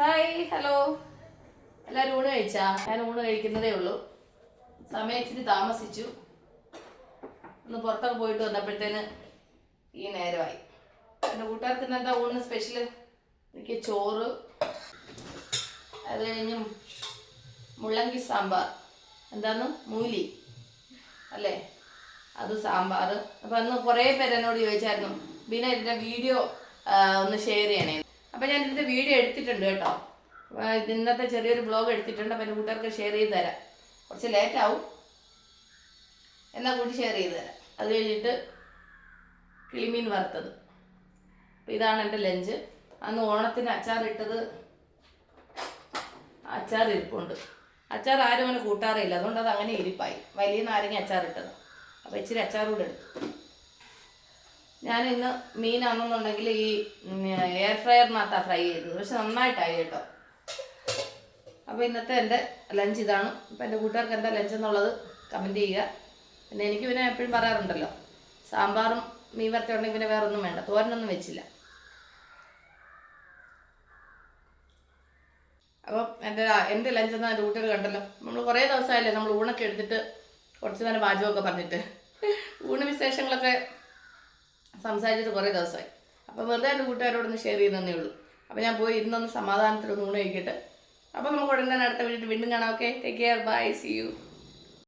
Hi hello എല്ലാവരും ഊണ് കഴിച്ചാ? ഞാൻ ഊണ് കഴിക്കുന്നതേ ഉള്ളൂ. സമയത്തിന് താമസിച്ചു. ഒന്ന് പുറത്തൊക്കെ പോയിട്ട് വന്നപ്പോഴത്തേന് ഈ നേരമായി. എന്റെ കൂട്ടുകാർക്ക് ഇന്ന് എന്താ ഊണിന് സ്പെഷ്യൽ എനിക്ക് ചോറ് അത് കഴിഞ്ഞ് മുള്ളങ്കി സാമ്പാർ. എന്താന്ന്? മൂലി. അല്ലേ? അത് സാമ്പാർ അപ്പം അന്ന് കുറേ പേര് എന്നോട് ചോദിച്ചായിരുന്നു ബീന ഇതിന്റെ വീഡിയോ ഒന്ന് ഷെയർ ചെയ്യണേ അപ്പം ഞാൻ ഇതിന്റെ വീഡിയോ എടുത്തിട്ടുണ്ട് കേട്ടോ. അപ്പോൾ ഇന്നത്തെ ചെറിയൊരു ബ്ലോഗ് എടുത്തിട്ടുണ്ട്. അപ്പം എന്റെ കൂട്ടുകാർക്ക് ഷെയർ ചെയ്ത് തരാം. കുറച്ച് ലേറ്റ് ആവും. എന്നാൽ കൂടി ഷെയർ ചെയ്ത് തരാം. അത് കഴിഞ്ഞിട്ട് കിളിമീൻ വറുത്തത്. അപ്പം ഇതാണ് എന്റെ ലഞ്ച് അന്ന് ഓണത്തിന് അച്ചാർ ഇട്ടത് അച്ചാർ ഇരിപ്പുണ്ട്. അച്ചാർ ആരും അങ്ങനെ കൂട്ടാറില്ല അതുകൊണ്ട് അത് അങ്ങനെ ഇരിപ്പായി. വലിയ നാരങ്ങ അച്ചാർ ഇട്ടത്. അപ്പോൾ ഇച്ചിരി അച്ചാർ കൂടെ എടുത്തു. ഞാൻ ഇന്ന് മീനാണെന്നുണ്ടെങ്കിൽ ഈ എയർ ഫ്രയറിനകത്താണ് ഫ്രൈ ചെയ്തത്. പക്ഷെ നന്നായിട്ടായി കേട്ടോ. അപ്പോൾ ഇന്നത്തെ എന്റെ ലഞ്ച് ഇതാണ്. അപ്പോൾ എന്റെ കൂട്ടുകാർക്ക് എന്താ ലഞ്ച് എന്നുള്ളത് കമന്റ് ചെയ്യുക. പിന്നെ എനിക്ക് പിന്നെ എപ്പോഴും പറയാറുണ്ടല്ലോ സാമ്പാറും മീൻ വരത്തി ഉണ്ടെങ്കിൽ പിന്നെ വേറെ ഒന്നും വേണ്ട. തോരനൊന്നും വെച്ചില്ല. അപ്പോൾ എന്റെ എന്റെ ലഞ്ച് എന്നാൽ എന്റെ കൂട്ടുകാർ കണ്ടല്ലോ. നമ്മൾ കുറേ ദിവസമായില്ലേ നമ്മൾ ഊണൊക്കെ എടുത്തിട്ട് കുറച്ച് നേരം പാചകമൊക്കെ പറഞ്ഞിട്ട്. ഊണ് വിശേഷങ്ങളൊക്കെ സംസാരിച്ചിട്ട് കുറേ ദിവസമായി. അപ്പോൾ വെറുതെ എന്റെ കൂട്ടുകാരോടൊന്ന് ഷെയർ ചെയ്യുന്നതേ ഉള്ളൂ. അപ്പോൾ ഞാൻ പോയി ഇരുന്നൊന്ന് സമാധാനത്തിലൊന്ന് ഊണ് കഴിക്കട്ടെ. അപ്പോൾ നമുക്ക് ഉടനെ തന്നെ അടുത്ത വീട്ടിൽ വീണ്ടും കാണാം. Okay take care bye see you